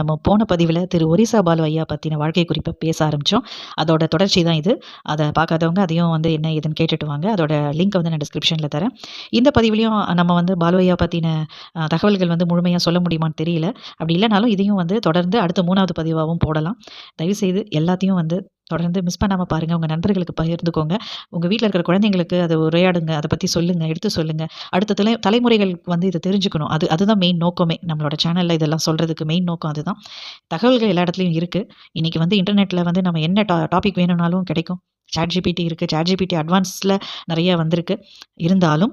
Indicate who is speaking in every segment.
Speaker 1: நம்ம போன பதிவில் திரு ஒரிசா பாலு ஐயா பற்றின வாழ்க்கை குறிப்பை பேச ஆரம்பித்தோம் அதோட தொடர்ச்சி தான் இது. அதை பார்க்காதவங்க அதையும் வந்து என்ன ஏதுன்னு கேட்டுட்டு வாங்க. அதோட லிங்க் வந்து நான் டிஸ்கிரிப்ஷனில் தரேன். இந்த பதிவிலையும் நம்ம வந்து பாலு ஐயா பற்றின தகவல்கள் வந்து முழுமையாக சொல்ல முடியுமான்னு தெரியல. அப்படி இல்லைனாலும் இதையும் வந்து தொடர்ந்து அடுத்த மூணாவது பதிவாகவும் போடலாம். தயவுசெய்து எல்லாத்தையும் வந்து தொடர்ந்து மிஸ் பண்ணாமல் பாருங்கள் உங்கள் நண்பர்களுக்கு பகிர்ந்துக்கோங்க. உங்கள் வீட்டில் இருக்கிற குழந்தைங்களுக்கு அதை உரையாடுங்க. அதை பற்றி சொல்லுங்கள் எடுத்து சொல்லுங்கள் அடுத்த தலை தலைமுறைகள் வந்து இதை தெரிஞ்சுக்கணும். அது அதுதான் மெயின் நோக்கமே. நம்மளோட சேனலில் இதெல்லாம் சொல்கிறதுக்கு மெயின் நோக்கம் அதுதான். தகவல்கள் எல்லா இடத்துலையும் இருக்குது இன்றைக்கி வந்து இன்டர்நெட்டில் வந்து நம்ம என்ன டா டாபிக் வேணும்னாலும் கிடைக்கும். சாட் ஜிபிடி இருக்குது சாட் ஜிபிடி அட்வான்ஸில் நிறைய வந்திருக்கு. இருந்தாலும்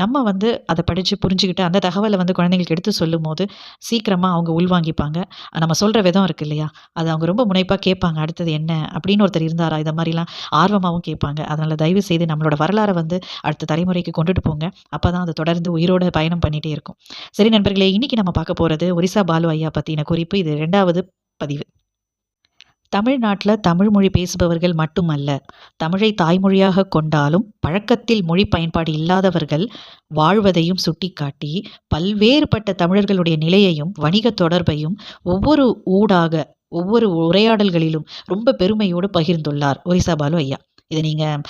Speaker 1: நம்ம வந்து அதை படித்து புரிஞ்சுக்கிட்டு அந்த தகவலை வந்து குழந்தைங்களுக்கு எடுத்து சொல்லும்போது சீக்கிரமாக அவங்க உள்வாங்கிப்பாங்க. நம்ம சொல்கிற விதம் இருக்குது இல்லையா? அது அவங்க ரொம்ப முனைப்பாக கேட்பாங்க அடுத்தது என்ன? அப்படின்னு ஒருத்தர் இருந்தாரா? இதை மாதிரிலாம் ஆர்வமாகவும் கேட்பாங்க. அதனால் தயவு செய்து நம்மளோட வரலாறை வந்து அடுத்த தலைமுறைக்கு கொண்டுட்டு போங்க. அப்போ தான் அது தொடர்ந்து உயிரோட பயணம் பண்ணிகிட்டே இருக்கும். சரி நண்பர்களே இன்றைக்கி நம்ம பார்க்க போகிறது ஒரிசா பாலு ஐயா பற்றின குறிப்பு. இது ரெண்டாவது பதிவு. தமிழ்நாட்டில் தமிழ் மொழி பேசுபவர்கள் மட்டுமல்ல தமிழை தாய்மொழியாக கொண்டாலும் பழக்கத்தில் மொழி பயன்பாடு இல்லாதவர்கள் வாழ்வதையும் சுட்டிக்காட்டி பல்வேறுபட்ட தமிழர்களுடைய நிலையையும் வணிக தொடர்பையும் ஒவ்வொரு ஊடாக ஒவ்வொரு உரையாடல்களிலும் ரொம்ப பெருமையோடு பகிர்ந்துள்ளார் ஒரிசா பாலு ஐயா. இதை நீங்கள்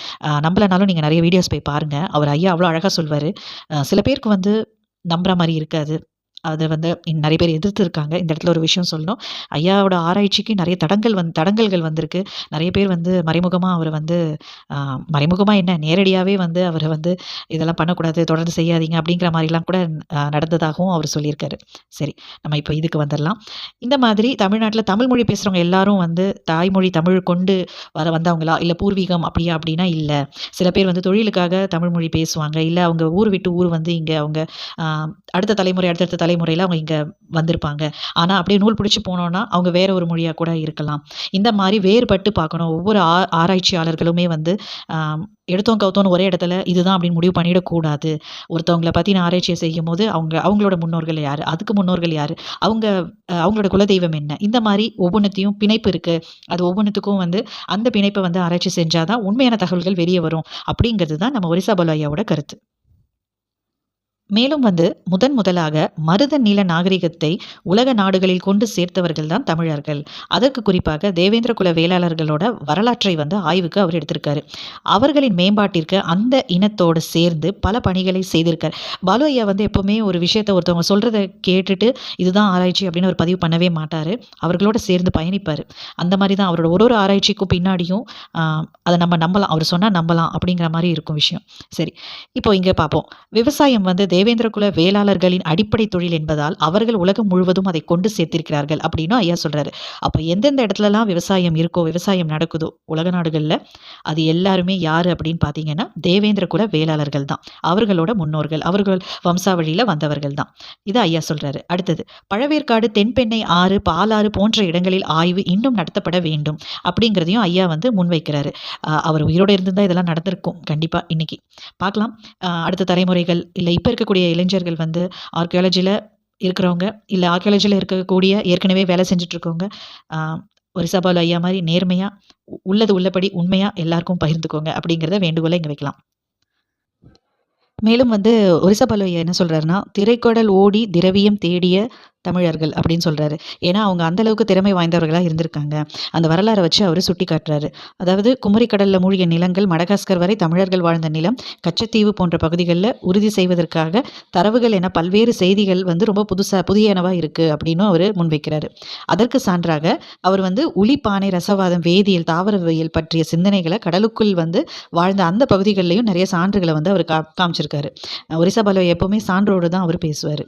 Speaker 1: நம்பலனாலும் நீங்கள் நிறைய வீடியோஸ் போய் பாருங்கள் அவர் ஐயா அவ்வளோ அழகாக சொல்வார். சில பேருக்கு வந்து நம்புற மாதிரி இருக்காது. அதை வந்து நிறைய பேர் எதிர்த்துருக்காங்க. இந்த இடத்துல ஒரு விஷயம் சொல்லணும். ஐயாவோட ஆராய்ச்சிக்கு நிறைய தடங்கள் வந்து தடங்கல்கள் வந்திருக்கு. நிறைய பேர் வந்து மறைமுகமாக அவரை வந்து மறைமுகமாக என்ன நேரடியாகவே வந்து அவரை வந்து இதெல்லாம் பண்ணக்கூடாது தொடர்ந்து செய்யாதீங்க அப்படிங்கிற மாதிரிலாம் கூட நடந்ததாகவும் அவர் சொல்லியிருக்காரு. சரி நம்ம இப்போ இதுக்கு வந்துடலாம். இந்த மாதிரி தமிழ்நாட்டில் தமிழ் மொழி பேசுகிறவங்க எல்லாரும் வந்து தாய்மொழி தமிழ் கொண்டு வர வந்தவங்களா? இல்லை பூர்வீகம் அப்படியா அப்படின்னா இல்லை. சில பேர் வந்து தொழிலுக்காக தமிழ் மொழி பேசுவாங்க. இல்லை அவங்க ஊர் விட்டு ஊர் வந்து இங்கே அவங்க அடுத்த தலைமுறை அடுத்தடுத்த தலை தலைமுறையில் அவங்க இங்கே வந்திருப்பாங்க. ஆனால் அப்படியே நூல் பிடிச்சி போனோன்னா அவங்க வேற ஒரு மொழியாக கூட இருக்கலாம். இந்த மாதிரி வேறுபட்டு பார்க்கணும். ஒவ்வொரு ஆ ஆராய்ச்சியாளர்களுமே வந்து எடுத்தோம் கவுத்தோன்னு ஒரே இடத்துல இதுதான் அப்படின்னு முடிவு பண்ணிடக்கூடாது. ஒருத்தவங்களை பற்றி நான் ஆராய்ச்சியை செய்யும் போது அவங்க அவங்களோட முன்னோர்கள் யார்? அதுக்கு முன்னோர்கள் யார்? அவங்க அவங்களோட குலதெய்வம் என்ன? இந்த மாதிரி ஒவ்வொன்றத்தையும் பிணைப்பு இருக்குது அது ஒவ்வொன்றுத்துக்கும் வந்து அந்த பிணைப்பை வந்து ஆராய்ச்சி செஞ்சால் தான் உண்மையான தகவல்கள் வெளியே வரும். அப்படிங்கிறது தான் நம்ம ஒரிசா பலோயாவோட கருத்து. மேலும் வந்து முதன் முதலாக மருத நில நாகரிகத்தை உலக நாடுகளில் கொண்டு சேர்த்தவர்கள் தான் தமிழர்கள். அதற்கு குறிப்பாக தேவேந்திர குல வேளாளர்களோட வரலாற்றை வந்து ஆய்வுக்கு அவர் எடுத்திருக்காரு. அவர்களின் மேம்பாட்டிற்கு அந்த இனத்தோடு சேர்ந்து பல பணிகளை செய்திருக்கார். பாலு ஐயா வந்து எப்போவுமே ஒரு விஷயத்த ஒருத்தவங்க சொல்கிறத கேட்டுட்டு இதுதான் ஆராய்ச்சி அப்படின்னு ஒரு பதிவு பண்ணவே மாட்டார். அவர்களோட சேர்ந்து பயணிப்பார். அந்த மாதிரி தான் அவரோட ஒரு ஒரு ஆராய்ச்சிக்கும் பின்னாடியும் அதை நம்ம நம்பலாம். அவர் சொன்னால் நம்பலாம் அப்படிங்கிற மாதிரி இருக்கும் விஷயம். சரி இப்போ இங்கே பார்ப்போம். விவசாயம் வந்து தேவேந்திரகுல வேளாளர்களின் அடிப்படை தொழில் என்பதால் அவர்கள் உலகம் முழுவதும் அதை கொண்டு சேர்த்திருக்கிறார்கள் அப்படின்னு ஐயா சொல்றாரு. அப்போ எந்தெந்த இடத்துலலாம் விவசாயம் இருக்கோ விவசாயம் நடக்குதோ உலக நாடுகளில் அது எல்லாருமே யாரு அப்படின்னு பார்த்தீங்கன்னா தேவேந்திரகுல வேளாளர்கள் தான். அவர்களோட முன்னோர்கள் அவர்கள் வம்சாவழியில் வந்தவர்கள் தான். இது ஐயா சொல்றாரு. அடுத்தது பழவேற்காடு தென்பெண்ணை ஆறு பாலாறு போன்ற இடங்களில் ஆய்வு இன்னும் நடத்தப்பட வேண்டும் அப்படிங்கிறதையும் ஐயா வந்து முன்வைக்கிறாரு. அவர் உயிரோடு இருந்திருந்தால் இதெல்லாம் நடந்திருக்கும் கண்டிப்பாக இன்னைக்கு. பார்க்கலாம். அடுத்த தலைமுறைகள் இல்லை இப்போ இருக்க இருக்கக்கூடிய இளைஞர்கள் வந்து ஆர்கியாலஜியில் இருக்கிறவங்க இல்லை ஆர்கியாலஜியில் இருக்கக்கூடிய ஏற்கனவே வேலை செஞ்சிட்ருக்கவங்க ஒரு சபால் ஐயா மாதிரி நேர்மையாக உள்ளது உள்ளபடி உண்மையாக எல்லாருக்கும் பகிர்ந்துக்கோங்க அப்படிங்கிறத வேண்டுகோளை இங்கே வைக்கலாம். மேலும் வந்து ஒரிசா ஐயா என்ன சொல்கிறாருன்னா திரைக்கடல் ஓடி திரவியம் தேடிய தமிழர்கள் அப்படின்னு சொல்கிறாரு ஏன்னா அவங்க அந்தளவுக்கு திறமை வாய்ந்தவர்களாக இருந்திருக்காங்க. அந்த வரலாறை வச்சு அவர் சுட்டி காட்டுறாரு அதாவது குமரி கடலில் மூழ்கிய நிலங்கள் மடகாஸ்கர் வரை தமிழர்கள் வாழ்ந்த நிலம் கச்சத்தீவு போன்ற பகுதிகளில் உறுதி செய்வதற்காக தரவுகள் என பல்வேறு செய்திகள் வந்து ரொம்ப புதுசாக புதியனவாக இருக்குது அப்படின்னு அவர் முன்வைக்கிறாரு. அதற்கு சான்றாக அவர் வந்து உளிப்பானை ரசவாதம் வேதியியல் தாவரவியல் பற்றிய சிந்தனைகளை கடலுக்குள் வந்து வாழ்ந்த அந்த பகுதிகளிலையும் நிறைய சான்றுகளை வந்து அவர் கா காமிச்சிருக்காரு. ஒரிசா பலவை எப்போவுமே சான்றோடு தான் அவர் பேசுவார்.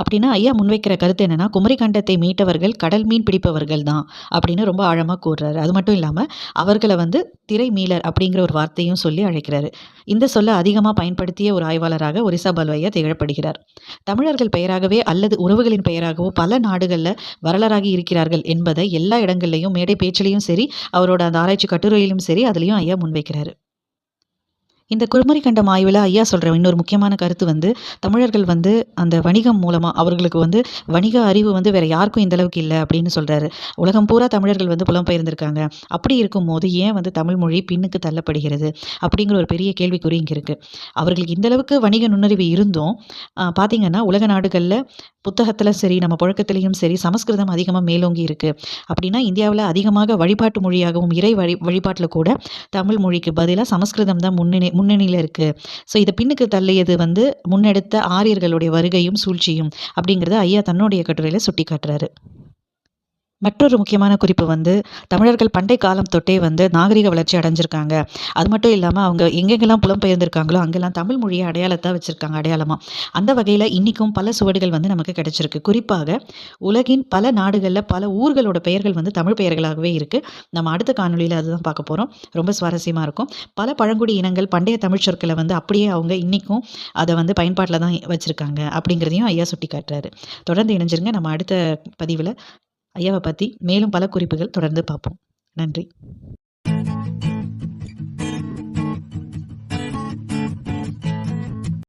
Speaker 1: அப்படின்னா ஐயா முன்வைக்கிற கருத்து என்னென்னா குமரிக்கண்டத்தை மீட்டவர்கள் கடல் மீன் பிடிப்பவர்கள் தான் அப்படின்னு ரொம்ப ஆழமாக கூறுறாரு. அது மட்டும் இல்லாமல் அவர்களை வந்து திரை மீளர் அப்படிங்கிற ஒரு வார்த்தையும் சொல்லி அழைக்கிறாரு. இந்த சொல்ல அதிகமாக பயன்படுத்திய ஒரு ஆய்வாளராக ஒரிசா பல்வையா திகழப்படுகிறார். தமிழர்கள் பெயராகவே அல்லது உறவுகளின் பெயராகவோ பல நாடுகளில் வரலாறாகி இருக்கிறார்கள் என்பதை எல்லா இடங்கள்லையும் மேடை பேச்சிலையும் சரி அவரோட அந்த ஆராய்ச்சி கட்டுரையிலும் சரி அதுலேயும் ஐயா முன்வைக்கிறாரு. இந்த குமரி கண்டம் ஆய்வில் ஐயா சொல்கிற இன்னொரு முக்கியமான கருத்து வந்து தமிழர்கள் வந்து அந்த வணிகம் மூலமாக அவர்களுக்கு வந்து வணிக அறிவு வந்து வேறு யாருக்கும் இந்த அளவுக்கு இல்லை அப்படின்னு சொல்கிறாரு உலகம் பூரா தமிழர்கள் வந்து புலம்பெயர்ந்திருக்காங்க அப்படி இருக்கும்போது ஏன் வந்து தமிழ் மொழி பின்னுக்கு தள்ளப்படுகிறது அப்படிங்கிற ஒரு பெரிய கேள்விக்குறி இங்கே இருக்குது அவர்களுக்கு இந்த அளவுக்கு வணிக நுண்ணறிவு இருந்தும் பார்த்திங்கன்னா உலக நாடுகளில் புத்தகத்தில் சரி நம்ம புழக்கத்திலையும் சரி சமஸ்கிருதம் அதிகமாக மேலோங்கி இருக்குது அப்படின்னா இந்தியாவில் அதிகமாக வழிபாட்டு மொழியாகவும் இறை வழி வழிபாட்டில் கூட தமிழ் மொழிக்கு பதிலாக சமஸ்கிருதம் தான் முன்னணி முன்னணியில் இருக்குது ஸோ இதை பின்னுக்கு தள்ளியது வந்து முன்னெடுத்த ஆரியர்களுடைய வருகையும் சூழ்ச்சியும் அப்படிங்கிறத ஐயா தன்னுடைய கட்டுரையில் சுட்டி காட்டுறாரு மற்றொரு முக்கியமான குறிப்பு வந்து தமிழர்கள் பண்டை காலம் தொட்டே வந்து நாகரிக வளர்ச்சி அடைஞ்சிருக்காங்க. அது மட்டும் இல்லாமல் அவங்க எங்கெங்கெல்லாம் புலம்பெயர்ந்திருக்காங்களோ அங்கெல்லாம் தமிழ் மொழியை அடையாளத்தை வச்சுருக்காங்க அடையாளமாக அந்த வகையில் இன்றைக்கும் பல சுவடுகள் வந்து நமக்கு கிடைச்சிருக்கு. குறிப்பாக உலகின் பல நாடுகளில் பல ஊர்களோட பெயர்கள் வந்து தமிழ் பெயர்களாகவே இருக்குது நம்ம அடுத்த காணொளியில் அதுதான் பார்க்க போகிறோம் ரொம்ப சுவாரஸ்யமாக இருக்கும். பல பழங்குடி இனங்கள் பண்டைய தமிழ் சொற்களை வந்து அப்படியே அவங்க இன்றைக்கும் அதை வந்து பயன்பாட்டில் தான் வச்சுருக்காங்க அப்படிங்கிறதையும் ஐயா சுட்டி காட்டுறாரு தொடர்ந்து இணைஞ்சிருங்க. நம்ம அடுத்த பதிவில் ஐயாவை பற்றி மேலும் பல குறிப்புகள் தொடர்ந்து பார்ப்போம். நன்றி.